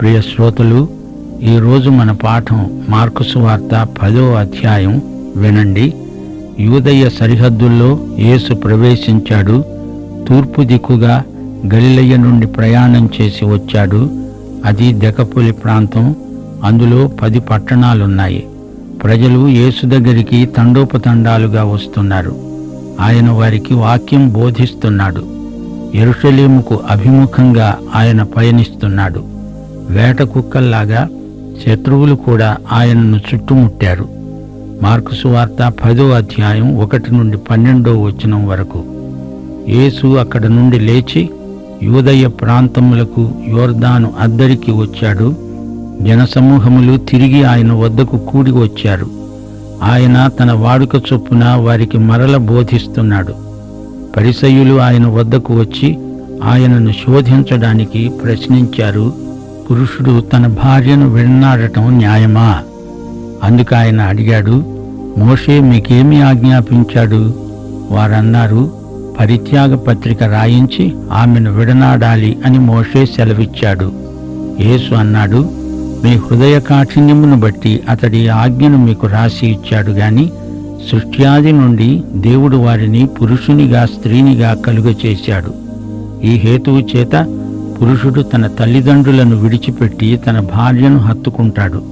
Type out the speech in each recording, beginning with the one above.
ప్రియ శ్రోతలు ఈరోజు మన పాఠం మార్కుసు వార్త పదో అధ్యాయం వినండి. యూదయ్య సరిహద్దుల్లో యేసు ప్రవేశించాడు. తూర్పు దిక్కుగా గలిలయ్య నుండి ప్రయాణం చేసి వచ్చాడు. అది దెకపులి ప్రాంతం. అందులో పది పట్టణాలున్నాయి. ప్రజలు యేసు దగ్గరికి తండోపతండాలుగా వస్తున్నారు. ఆయన వారికి వాక్యం బోధిస్తున్నాడు. ఎరుషలేముకు అభిముఖంగా ఆయన పయనిస్తున్నాడు. వేట కుక్కల్లాగా శత్రువులు కూడా ఆయనను చుట్టుముట్టారు. మార్కుసు వార్త పదో అధ్యాయం ఒకటి నుండి పన్నెండో వచనం వరకు. యేసు అక్కడ నుండి లేచి యూదయ ప్రాంతములకు యోర్దాను అద్దరికి వచ్చాడు. జనసమూహములు తిరిగి ఆయన వద్దకు కూడి వచ్చారు. ఆయన తన వాడుక చొప్పున వారికి మరల బోధిస్తున్నాడు. పరిసయులు ఆయన వద్దకు వచ్చి ఆయనను శోధించడానికి ప్రశ్నించారు. పురుషుడు తన భార్యను విన్నాడటం న్యాయమా? అందుకు ఆయన అడిగాడు మోషే మీకేమి ఆజ్ఞాపించాడు? వారన్నారు పరిత్యాగ పత్రిక రాయించి ఆమెను విడనాడాలి అని మోషే సెలవిచ్చాడు. యేసు అన్నాడు మీ హృదయ కాఠిన్యమును బట్టి అతడి ఆజ్ఞను మీకు రాసి ఇచ్చాడు గాని సృష్ట్యాది నుండి దేవుడు వారిని పురుషునిగా స్త్రీనిగా కలుగ చేశాడు ఈ హేతువు చేత పురుషుడు తన తల్లిదండ్రులను విడిచిపెట్టి తన భార్యను హత్తుకుంటాడు.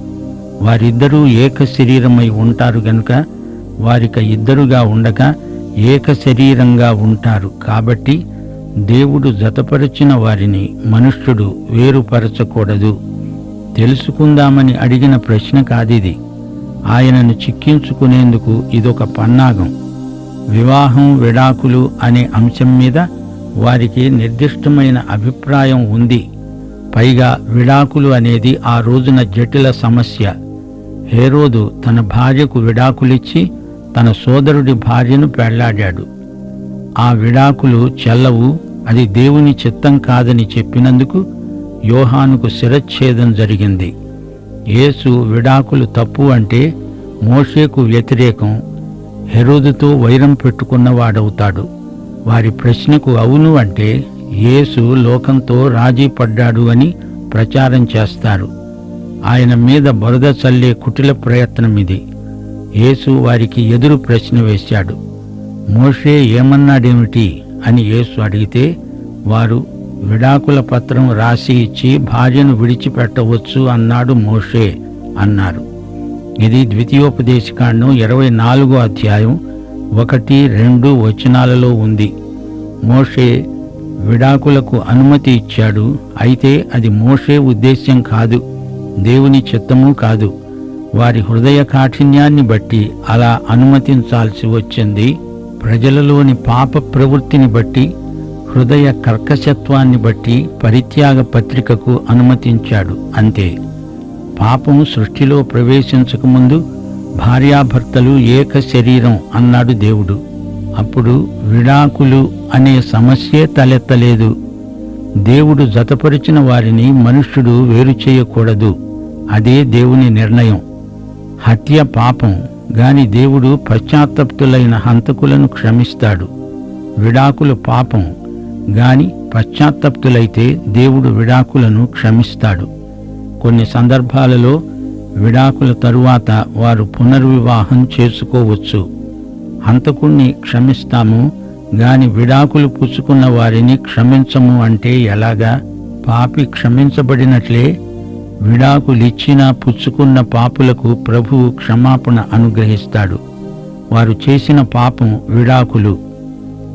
వారిద్దరూ ఏక శరీరమై ఉంటారు గనుక వారిక ఇద్దరుగా ఉండక ఏక శరీరంగా ఉంటారు. కాబట్టి దేవుడు జతపరచిన వారిని మనుష్యుడు వేరుపరచకూడదు. తెలుసుకుందామని అడిగిన ప్రశ్న కాదిది. ఆయనను చిక్కించుకునేందుకు ఇదొక పన్నాగం. వివాహం విడాకులు అనే అంశం మీద వారికి నిర్దిష్టమైన అభిప్రాయం ఉంది. పైగా విడాకులు అనేది ఆ రోజున జటిల సమస్య. హేరోదు తన భార్యకు విడాకులిచ్చి తన సోదరుడి భార్యను పెళ్ళాడాడు. ఆ విడాకులు చెల్లవు అది దేవుని చిత్తం కాదని చెప్పినందుకు యోహానుకు శిరచ్ఛేదం జరిగింది. యేసు విడాకులు తప్పు అంటే మోషేకు వ్యతిరేకం. హెరోదుతో వైరం పెట్టుకున్నవాడవుతాడు. వారి ప్రశ్నకు అవును అంటే యేసు లోకంతో రాజీ పడ్డాడు అని ప్రచారం చేస్తారు. ఆయన మీద బురద చల్లే కుటిల ప్రయత్నం ఇది. యేసు వారికి ఎదురు ప్రశ్న వేశాడు. మోషే ఏమన్నాడేమిటి అని యేసు అడిగితే వారు విడాకుల పత్రం రాసి ఇచ్చి భార్యను విడిచిపెట్టవచ్చు అన్నాడు మోషే అన్నారు. ఇది ద్వితీయోపదేశకాండం ఇరవై నాలుగో అధ్యాయం ఒకటి రెండు వచనాలలో ఉంది. మోషే విడాకులకు అనుమతి ఇచ్చాడు. అయితే అది మోషే ఉద్దేశ్యం కాదు దేవుని చిత్తము కాదు. వారి హృదయ కాఠిన్యాన్ని బట్టి అలా అనుమతించాల్సి వచ్చింది. ప్రజలలోని పాప ప్రవృత్తిని బట్టి హృదయ కర్కశత్వాన్ని బట్టి పరిత్యాగ పత్రికకు అనుమతించాడు. అంతే. పాపం సృష్టిలో ప్రవేశించకముందు భార్యాభర్తలు ఏక శరీరం అన్నాడు దేవుడు. అప్పుడు విడాకులు అనే సమస్యే తలెత్తలేదు. దేవుడు జతపరిచిన వారిని మనుష్యుడు వేరు చేయకూడదు. అదే దేవుని నిర్ణయం. హత్య పాపం గాని దేవుడు పశ్చాత్తప్తులైన హంతకులను క్షమిస్తాడు. విడాకులు పాపం గాని పశ్చాత్తప్తులైతే దేవుడు విడాకులను క్షమిస్తాడు. కొన్ని సందర్భాలలో విడాకుల తరువాత వారు పునర్వివాహం చేసుకోవచ్చు. హంతకుణ్ణి క్షమిస్తాము గాని విడాకులు పుచ్చుకున్న వారిని క్షమించము అంటే ఎలాగా? పాపి క్షమించబడినట్లే విడాకులిచ్చిన పుచ్చుకున్న పాపులకు ప్రభువు క్షమాపణ అనుగ్రహిస్తాడు. వారు చేసిన పాపం విడాకులు.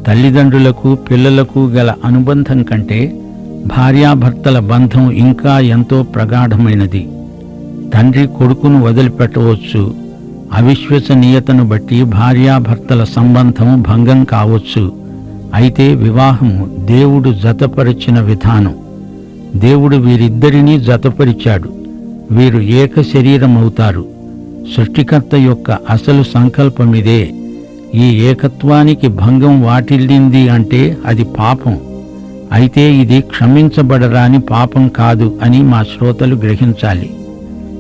తల్లిదండ్రులకు పిల్లలకు గల అనుబంధం కంటే భార్యాభర్తల బంధం ఇంకా ఎంతో ప్రగాఢమైనది. తండ్రి కొడుకును వదిలిపెట్టవచ్చు. అవిశ్వసనీయతను బట్టి భార్యాభర్తల సంబంధం భంగం కావచ్చు. అయితే వివాహము దేవుడు జతపరిచిన విధానం. దేవుడు వీరిద్దరినీ జతపరిచాడు. వీరు ఏక శరీరమవుతారు. సృష్టికర్త యొక్క అసలు సంకల్పమిదే. ఈ ఏకత్వానికి భంగం వాటిల్లింది అంటే అది పాపం. అయితే ఇది క్షమించబడరాని పాపం కాదు అని మా శ్రోతలు గ్రహించాలి.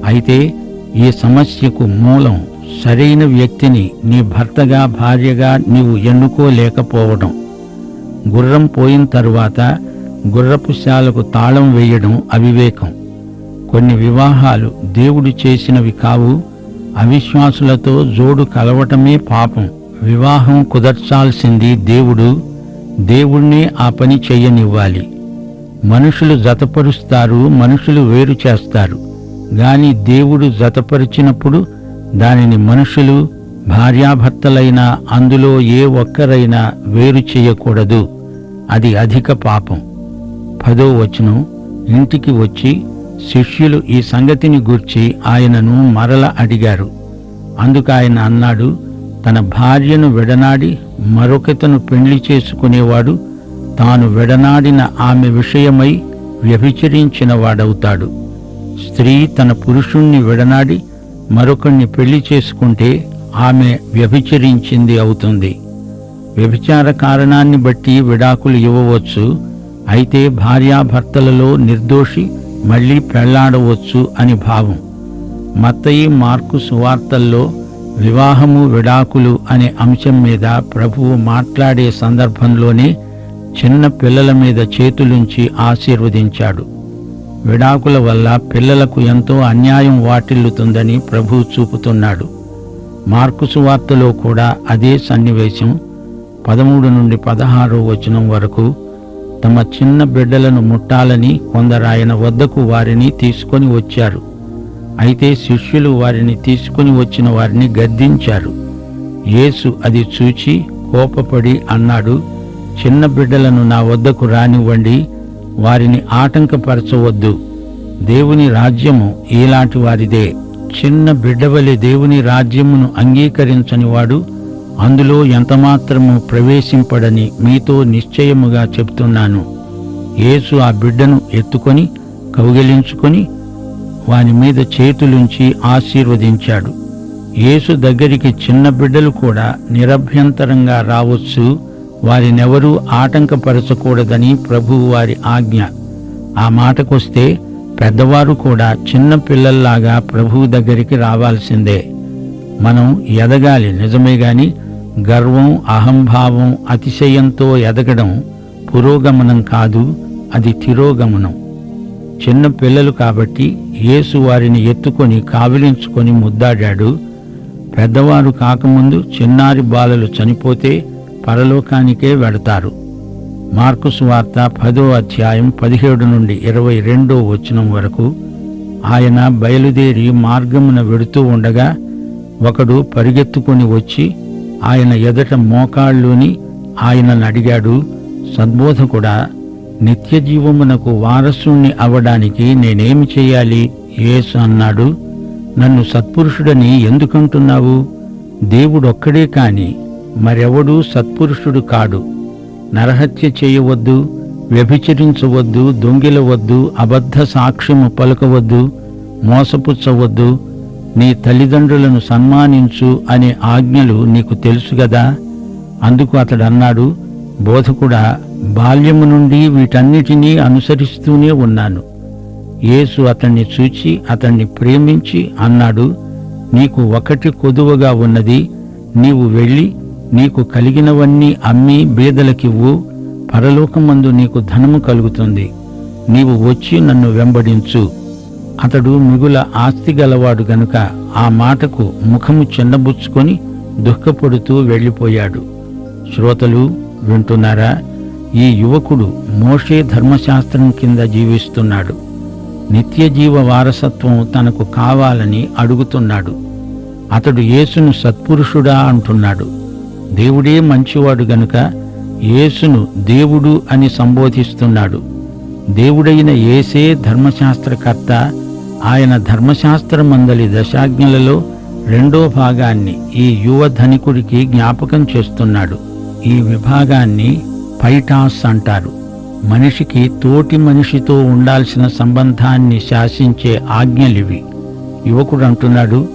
అయితే ఈ సమస్యకు మూలం సరైన వ్యక్తిని నీ భర్తగా భార్యగా నీవు ఎన్నుకోలేకపోవడం. గుర్రం పోయిన తరువాత గుర్రపు శాలకు తాళం వేయడం అవివేకం. కొన్ని వివాహాలు దేవుడు చేసినవి కావు అవిశ్వాసులతో జోడు కలవటమే పాపం. వివాహం కుదర్చాల్సింది దేవుడు దేవుణ్ణే ఆ పని చెయ్యనివ్వాలి మనుషులు జతపరుస్తారు మనుషులు వేరు చేస్తారు. గాని దేవుడు జతపరిచినప్పుడు దానిని మనుషులు భార్యాభర్తలైనా అందులో ఏ ఒక్కరైనా వేరు చేయకూడదు. అది అధిక పాపం. పదో వచనం ఇంటికి వచ్చి శిష్యులు ఈ సంగతిని గూర్చి ఆయనను మరల అడిగారు. అందుకు ఆయన అన్నాడు తన భార్యను విడనాడి మరొకతను పెళ్ళి చేసుకునేవాడు తాను విడనాడిన ఆమె విషయమై వ్యభిచరించిన వాడవుతాడు స్త్రీ తన పురుషుణ్ణి విడనాడి మరొకణ్ణి పెళ్ళి చేసుకుంటే ఆమె వ్యభిచరించింది అవుతుంది. వ్యభిచార కారణాన్ని బట్టి విడాకులు ఇవ్వవచ్చు అయితే భార్యాభర్తలలో నిర్దోషి మళ్ళీ పెళ్ళాడవచ్చు అని భావం. మత్తయి మార్కు సువార్తల్లో వివాహము విడాకులు అనే అంశం మీద ప్రభువు మాట్లాడే సందర్భంలోనే చిన్న పిల్లల మీద చేతులుంచి ఆశీర్వదించాడు. విడాకుల వల్ల పిల్లలకు ఎంతో అన్యాయం వాటిల్లుతుందని ప్రభు చూపుతున్నాడు. మార్కు సువార్తలో కూడా అదే సన్నివేశం పదమూడు నుండి పదహారో వచనం వరకు తమ చిన్న బిడ్డలను ముట్టాలని కొందరు ఆయన వద్దకు వారిని తీసుకొని వచ్చారు. అయితే శిష్యులు వారిని తీసుకొని వచ్చిన వారిని గద్దించారు. యేసు అది చూచి కోపపడి అన్నాడు చిన్న బిడ్డలను నా వద్దకు రానివ్వండి వారిని ఆటంకపరచవద్దు. దేవుని రాజ్యము ఈలాంటి వారిదే. చిన్న బిడ్డవలి దేవుని రాజ్యమును అంగీకరించని వాడు అందులో ఎంతమాత్రము ప్రవేశింపడని మీతో నిశ్చయముగా చెప్తున్నాను. యేసు ఆ బిడ్డను ఎత్తుకొని కౌగిలించుకొని వాని మీద చేతులుంచి ఆశీర్వదించాడు. యేసు దగ్గరికి చిన్న బిడ్డలు కూడా నిరభ్యంతరంగా రావచ్చు. వారినెవరూ ఆటంకపరచకూడదని ప్రభువు వారి ఆజ్ఞ. ఆ మాటకొస్తే పెద్దవారు కూడా చిన్న పిల్లల్లాగా ప్రభువు దగ్గరికి రావాల్సిందే. మనం ఎదగాలి నిజమే గాని గర్వం అహంభావం అతిశయంతో ఎదగడం పురోగమనం కాదు అది తిరోగమనం. చిన్న పిల్లలు కాబట్టి యేసు వారిని ఎత్తుకొని కావిలించుకొని ముద్దాడాడు. పెద్దవారు కాకముందు చిన్నారి బాలలు చనిపోతే పరలోకానికే వెడతారు. మార్కుస్ వార్త పదో అధ్యాయం పదిహేడు నుండి ఇరవై రెండో వచనం వరకు ఆయన బయలుదేరి మార్గమున వెడుతూ ఉండగా ఒకడు పరిగెత్తుకొని వచ్చి ఆయన ఎదట మోకాళ్ళుని ఆయనను అడిగాడు సద్బోధకుడా నిత్య జీవమునకు వారసుణ్ణి అవ్వడానికి నేనేమి చేయాలి? యేసు అన్నాడు నన్ను సత్పురుషుడని ఎందుకంటున్నావు? దేవుడొక్కడే కాని మరెవడూ సత్పురుషుడు కాడు. నరహత్య చేయవద్దు వ్యభిచరించవద్దు దొంగిలవద్దు అబద్ధ సాక్ష్యము పలకవద్దు మోసపుచ్చవద్దు నీ తల్లిదండ్రులను సన్మానించు అనే ఆజ్ఞలు నీకు తెలుసు గదా? అందుకు అతడు అన్నాడు బోధకుడా బాల్యము నుండి వీటన్నిటినీ అనుసరిస్తూనే ఉన్నాను. యేసు అతన్ని చూచి అతన్ని ప్రేమించి అన్నాడు నీకు ఒకటి కొదువగా ఉన్నది నీవు వెళ్ళి నీకు కలిగినవన్నీ అమ్మి బీదలకివ్వు. పరలోకమందు నీకు ధనము కలుగుతుంది. నీవు వచ్చి నన్ను వెంబడించు. అతడు మిగుల ఆస్తి గలవాడు గనుక ఆ మాటకు ముఖము చిన్నబుచ్చుకొని దుఃఖపడుతూ వెళ్ళిపోయాడు. శ్రోతలు వింటున్నారా? ఈ యువకుడు మోషే ధర్మశాస్త్రం కింద జీవిస్తున్నాడు. నిత్య జీవ వారసత్వం తనకు కావాలని అడుగుతున్నాడు. అతడు యేసును సత్పురుషుడా అంటున్నాడు. దేవుడే మంచివాడు గనుక యేసును దేవుడు అని సంబోధిస్తున్నాడు. దేవుడైన యేసే ధర్మశాస్త్రకర్త ఆయన ధర్మశాస్త్రమందలి దశాజ్ఞలలో రెండో భాగాన్ని ఈ యువ ధనికుడికి జ్ఞాపకం చేస్తున్నాడు. ఈ విభాగాన్ని పైటాస్ అంటారు. మనిషికి తోటి మనిషితో ఉండాల్సిన సంబంధాన్ని శాసించే ఆజ్ఞలివి. యువకుడు అంటున్నాడు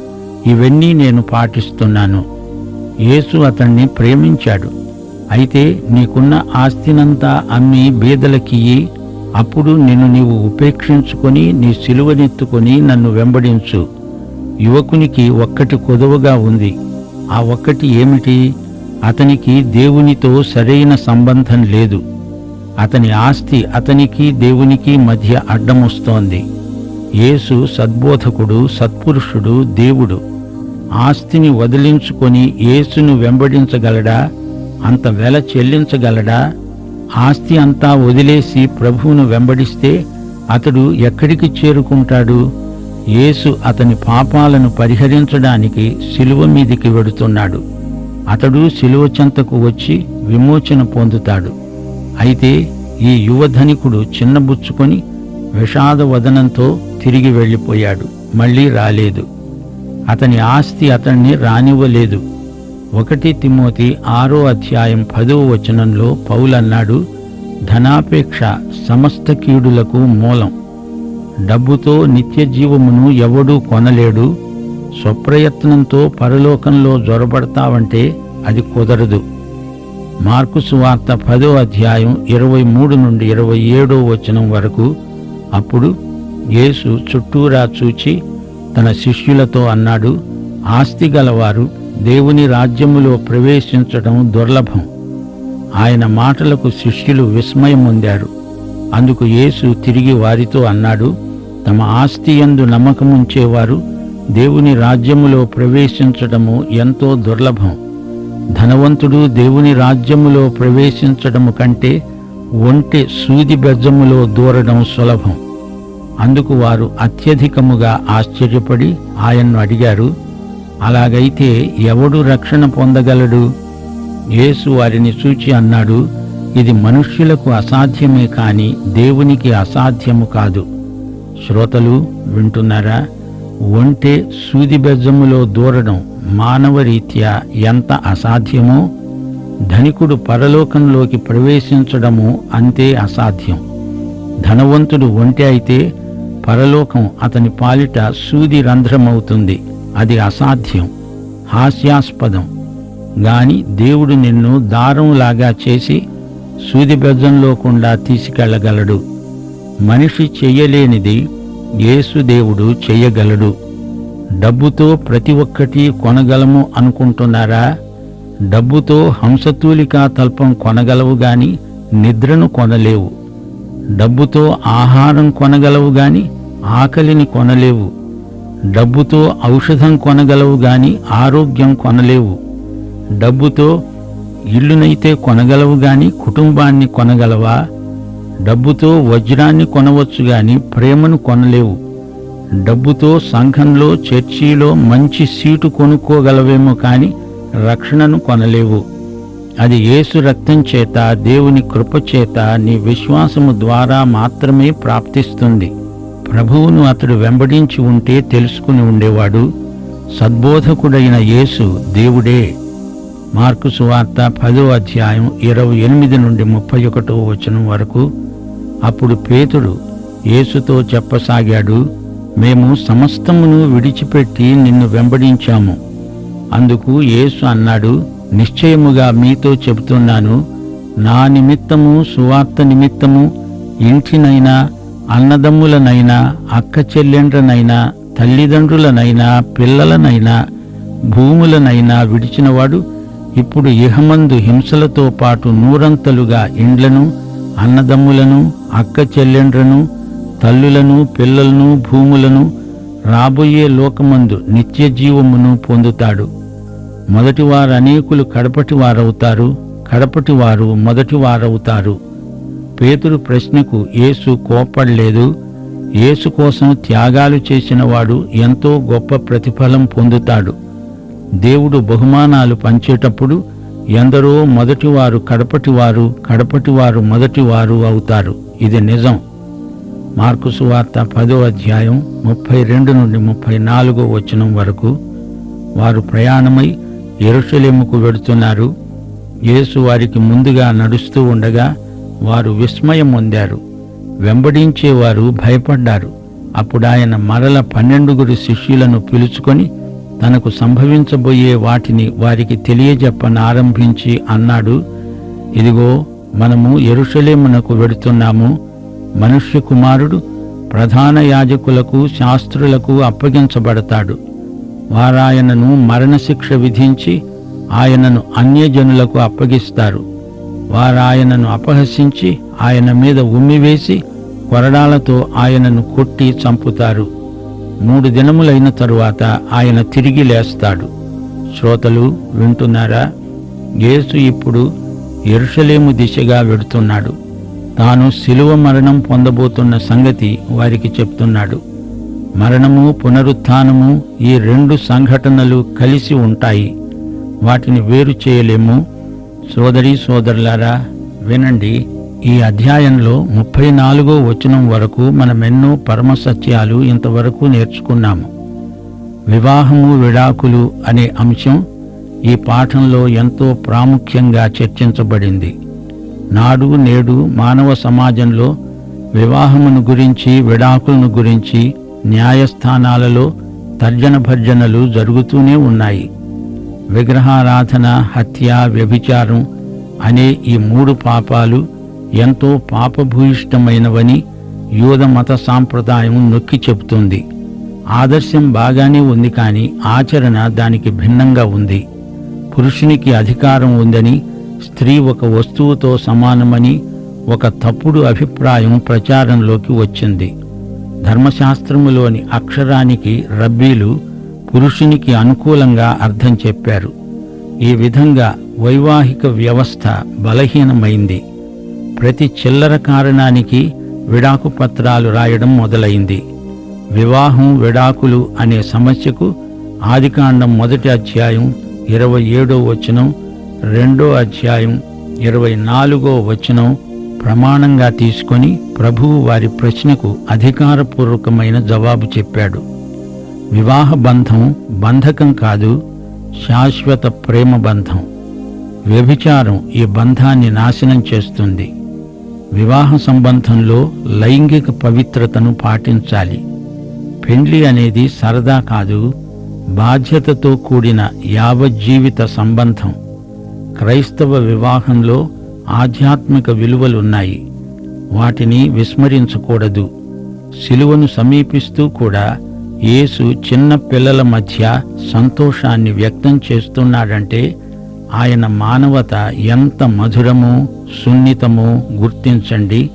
ఇవన్నీ నేను పాటిస్తున్నాను. యేసు అతన్ని ప్రేమించాడు. అయితే నీకున్న ఆస్తినంతా అమ్మి బీదలకియ్యి అప్పుడు నిన్ను నీవు ఉపేక్షించుకొని నీ సిలువనెత్తుకొని నన్ను వెంబడించు. యువకునికి ఒక్కటి కొదవగా ఉంది. ఆ ఒక్కటి ఏమిటి? అతనికి దేవునితో సరైన సంబంధం లేదు. అతని ఆస్తి అతనికి దేవునికి మధ్య అడ్డమొస్తోంది. యేసు సద్బోధకుడు సత్పురుషుడు దేవుడు. ఆస్తిని వదిలించుకొని యేసును వెంబడించగలడా? అంత వెల చెల్లించగలడా? ఆస్తి అంతా వదిలేసి ప్రభువును వెంబడిస్తే అతడు ఎక్కడికి చేరుకుంటాడు? యేసు అతని పాపాలను పరిహరించడానికి శిలువ మీదికి వెడుతున్నాడు. అతడు శిలువ చెంతకు వచ్చి విమోచన పొందుతాడు. అయితే ఈ యువధనికుడు చిన్నబుచ్చుకొని విషాద వదనంతో తిరిగి వెళ్ళిపోయాడు. మళ్ళీ రాలేదు. అతని ఆస్తి అతన్ని రానివ్వలేదు. ఒకటి తిమోతి ఆరో అధ్యాయం పదో వచనంలో పౌలన్నాడు ధనాపేక్ష సమస్త కీడులకు మూలం. డబ్బుతో నిత్య జీవమును ఎవడూ కొనలేడు. స్వప్రయత్నంతో పరలోకంలో జొరబడతావంటే అది కుదరదు. మార్కు సువార్త పదో అధ్యాయం ఇరవై మూడు నుండి ఇరవై ఏడో వచనం వరకు అప్పుడు యేసు చుట్టూరా చూచి తన శిష్యులతో అన్నాడు ఆస్తి గలవారు దేవుని రాజ్యములో ప్రవేశించడం దుర్లభం. ఆయన మాటలకు శిష్యులు విస్మయం పొందారు. అందుకు యేసు తిరిగి వారితో అన్నాడు తమ ఆస్తి యందు నమ్మకముంచేవారు దేవుని రాజ్యములో ప్రవేశించడము ఎంతో దుర్లభం. ధనవంతుడు దేవుని రాజ్యములో ప్రవేశించడము కంటే ఒంటె సూది బెజ్జములో దూరడం సులభం. అందుకు వారు అత్యధికముగా ఆశ్చర్యపడి ఆయన్ను అడిగారు అలాగైతే ఎవడు రక్షణ పొందగలడు? యేసు వారిని చూచి అన్నాడు ఇది మనుష్యులకు అసాధ్యమే కాని దేవునికి అసాధ్యము కాదు. శ్రోతలు వింటున్నారా? ఒంటే సూది బెజ్జములో దూరడం మానవరీత్యా ఎంత అసాధ్యమో? ధనికుడు పరలోకంలోకి ప్రవేశించడము అంతే అసాధ్యం. ధనవంతుడు ఒంటె అయితే పరలోకం అతని పాలిట సూది రంధ్రమవుతుంది. అది అసాధ్యం. హాస్యాస్పదం. గాని దేవుడు నిన్ను దారంలాగా చేసి సూది బెజ్జంలోకుండా తీసుకెళ్ళగలడు మనిషి చెయ్యలేనిది యేసుదేవుడు చెయ్యగలడు డబ్బుతో ప్రతి ఒక్కటి కొనగలము అనుకుంటున్నారా? డబ్బుతో హంసతూలికా తల్పం కొనగలవు గాని నిద్రను కొనలేవు. డబ్బుతో ఆహారం కొనగలవు గాని ఆకలిని కొనలేవు. డబ్బుతో ఔషధం కొనగలవు గాని ఆరోగ్యం కొనలేవు. డబ్బుతో ఇల్లునైతే కొనగలవు గాని కుటుంబాన్ని కొనగలవా? డబ్బుతో వజ్రాన్ని కొనవచ్చు గాని ప్రేమను కొనలేవు. డబ్బుతో సంఘంలో చర్చిలో మంచి సీటు కొనుక్కోగలవేమో కాని రక్షణను కొనలేవు. అది యేసు రక్తం చేత దేవుని కృప చేత నీ విశ్వాసము ద్వారా మాత్రమే ప్రాప్తిస్తుంది. ప్రభువును అతడు వెంబడించి ఉంటే తెలుసుకుని ఉండేవాడు సద్బోధకుడైన యేసు దేవుడే. మార్కు సువార్త పదో అధ్యాయం ఇరవై ఎనిమిది నుండి ముప్పై ఒకటో వచనం వరకు అప్పుడు పేతుడు యేసుతో చెప్పసాగాడు మేము సమస్తమును విడిచిపెట్టి నిన్ను వెంబడించాము. అందుకు యేసు అన్నాడు నిశ్చయముగా మీతో చెబుతున్నాను నా నిమిత్తము సువార్త నిమిత్తము ఇంటినైనా అన్నదమ్ములనైనా అక్క చెల్లెండ్రనైనా తల్లిదండ్రులనైనా పిల్లలనైనా భూములనైనా విడిచినవాడు ఇప్పుడు ఇహమందు హింసలతో పాటు నూరంతలుగా ఇండ్లను అన్నదమ్ములను అక్క చెల్లెండ్రను తల్లులను పిల్లలను భూములను రాబోయే లోకమందు నిత్యజీవమును పొందుతాడు. మొదటివారు అనేకులు కడపటి వారవుతారు కడపటి వారు మొదటి వారవుతారు పేతురు ప్రశ్నకు యేసు కోప్పడలేదు. యేసు కోసం త్యాగాలు చేసినవాడు ఎంతో గొప్ప ప్రతిఫలం పొందుతాడు. దేవుడు బహుమానాలు పంచేటప్పుడు ఎందరో మొదటివారు కడపటివారు కడపటివారు మొదటివారు అవుతారు. ఇది నిజం. మార్కు సువార్త పదో అధ్యాయం ముప్పై రెండు నుండి ముప్పై నాలుగో వచనం వరకు వారు ప్రయాణమై ఎరుషలేముకు వెడుతున్నారు. యేసు వారికి ముందుగా నడుస్తూ ఉండగా వారు విస్మయం పొందారు. వెంబడించేవారు భయపడ్డారు. అప్పుడు ఆయన మరల పన్నెండుగురు శిష్యులను పిలుచుకొని తనకు సంభవించబోయే వాటిని వారికి తెలియజెప్పనారంభించి అన్నాడు ఇదిగో మనము ఎరుషలేమునకు వెడుతున్నాము. మనుష్య కుమారుడు ప్రధాన యాజకులకు శాస్త్రులకు అప్పగించబడతాడు. వారాయనను మరణశిక్ష విధించి ఆయనను అన్యజనులకు అప్పగిస్తారు. వారాయనను అపహసించి ఆయన మీద ఉమ్మివేసి కొరడాలతో ఆయనను కొట్టి చంపుతారు. మూడు దినములైన తరువాత ఆయన తిరిగి లేస్తాడు. శ్రోతలు వింటున్నారా? యేసు ఇప్పుడు ఎరుషలేము దిశగా వెడుతున్నాడు. తాను శిలువ మరణం పొందబోతున్న సంగతి వారికి చెప్తున్నాడు. మరణము పునరుత్థానము ఈ రెండు సంఘటనలు కలిసి ఉంటాయి. వాటిని వేరు చేయలేము. సోదరి సోదరులారా వినండి. ఈ అధ్యాయంలో ముప్పై నాలుగో వచనం వరకు మనమెన్నో పరమ సత్యాలు ఇంతవరకు నేర్చుకున్నాము. వివాహము విడాకులు అనే అంశం ఈ పాఠంలో ఎంతో ప్రాముఖ్యంగా చర్చించబడింది. నాడు నేడు మానవ సమాజంలో వివాహమును గురించి విడాకులను గురించి న్యాయస్థానాలలో తర్జన భర్జనలు జరుగుతూనే ఉన్నాయి. విగ్రహారాధన హత్య వ్యభిచారం అనే ఈ మూడు పాపాలు ఎంతో పాపభూయిష్టమైనవని యూద మత సాంప్రదాయం నొక్కి చెబుతుంది. ఆదర్శం బాగానే ఉంది కానీ ఆచరణ దానికి భిన్నంగా ఉంది. పురుషునికి అధికారం ఉందని స్త్రీ ఒక వస్తువుతో సమానమని ఒక తప్పుడు అభిప్రాయం ప్రచారంలోకి వచ్చింది. ధర్మశాస్త్రములోని అక్షరానికి రబ్బీలు పురుషునికి అనుకూలంగా అర్థం చెప్పారు. ఈ విధంగా వైవాహిక వ్యవస్థ బలహీనమైంది. ప్రతి చిల్లర కారణానికి విడాకు పత్రాలు రాయడం మొదలైంది. వివాహం విడాకులు అనే సమస్యకు ఆదికాండం మొదటి అధ్యాయం ఇరవై ఏడో వచనం రెండో అధ్యాయం ఇరవై నాలుగో వచనం ప్రమాణంగా తీసుకొని ప్రభువు వారి ప్రశ్నకు అధికారపూర్వకమైన జవాబు చెప్పాడు. వివాహ బంధం బంధకం కాదు శాశ్వత ప్రేమ బంధం. వ్యభిచారం ఈ బంధాన్ని నాశనం చేస్తుంది. వివాహ సంబంధంలో లైంగిక పవిత్రతను పాటించాలి. పెండ్లి అనేది సరదా కాదు బాధ్యతతో కూడిన యావజ్జీవిత సంబంధం. క్రైస్తవ వివాహంలో ఆధ్యాత్మిక విలువలున్నాయి. వాటిని విస్మరించకూడదు. శిలువను సమీపిస్తూ కూడా యేసు చిన్న పిల్లల మధ్య సంతోషాన్ని వ్యక్తం చేస్తున్నాడంటే ఆయన మానవత ఎంత మధురమో సున్నితమో గుర్తించండి.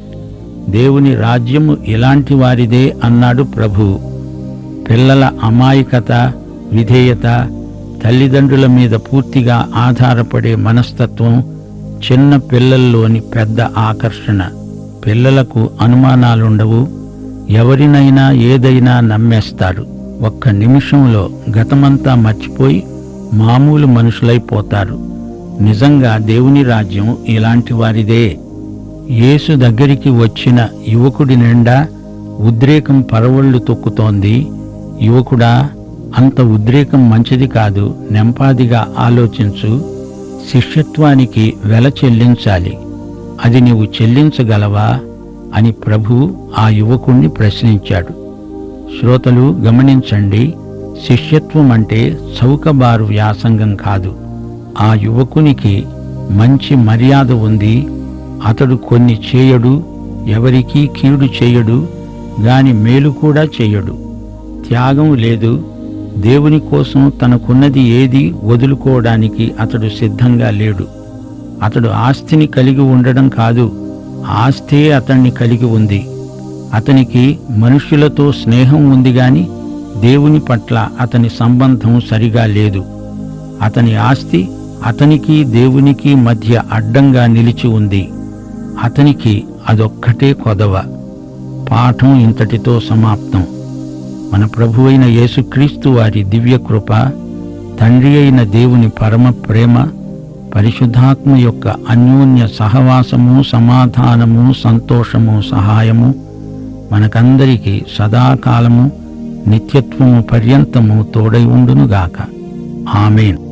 దేవుని రాజ్యము ఇలాంటి వారిదే అన్నాడు ప్రభు. పిల్లల అమాయకత విధేయత తల్లిదండ్రుల మీద పూర్తిగా ఆధారపడే మనస్తత్వం చిన్న పిల్లల్లోని పెద్ద ఆకర్షణ. పిల్లలకు అనుమానాలుండవు. ఎవరినైనా ఏదైనా నమ్మేస్తారు ఒక్క నిమిషంలో గతమంతా మర్చిపోయి మామూలు మనుషులైపోతారు నిజంగా దేవుని రాజ్యం ఇలాంటి వారిదే. యేసు దగ్గరికి వచ్చిన యువకుడి నిండా ఉద్రేకం పరవళ్ళు తొక్కుతోంది. యువకుడా అంత ఉద్రేకం మంచిది కాదు నెంపాదిగా ఆలోచించు. శిష్యత్వానికి వెల చెల్లించాలి. అది నీవు చెల్లించగలవా? అని ప్రభు ఆ యువకుణ్ణి ప్రశ్నించాడు. శ్రోతలు గమనించండి శిష్యత్వం అంటే చౌకబారు వ్యాసంగం కాదు. ఆ యువకునికి మంచి మర్యాద ఉంది అతడు కొన్ని చేయడు ఎవరికీ కీడు చేయడు గాని మేలు కూడా చేయడు. త్యాగం లేదు దేవుని కోసం తనకున్నది ఏది వదులుకోవడానికి అతడు సిద్ధంగా లేడు. అతడు ఆస్తిని కలిగి ఉండడం కాదు ఆస్తే అతన్ని కలిగి ఉంది. అతనికి మనుష్యులతో స్నేహం ఉంది గాని దేవుని పట్ల అతని సంబంధం సరిగా లేదు. అతని ఆస్తి అతనికి దేవునికి మధ్య అడ్డంగా నిలిచి ఉంది. అతనికి అదొక్కటే కొదవ. పాఠం ఇంతటితో సమాప్తం. మన ప్రభువైన యేసుక్రీస్తు వారి దివ్య కృప తండ్రి అయిన దేవుని పరమ ప్రేమ పరిశుద్ధాత్మ యొక్క అన్యోన్య సహవాసము సమాధానము సంతోషము సహాయము మనకందరికీ సదాకాలము నిత్యత్వము పర్యంతము తోడై ఉండునుగాక. ఆమెను.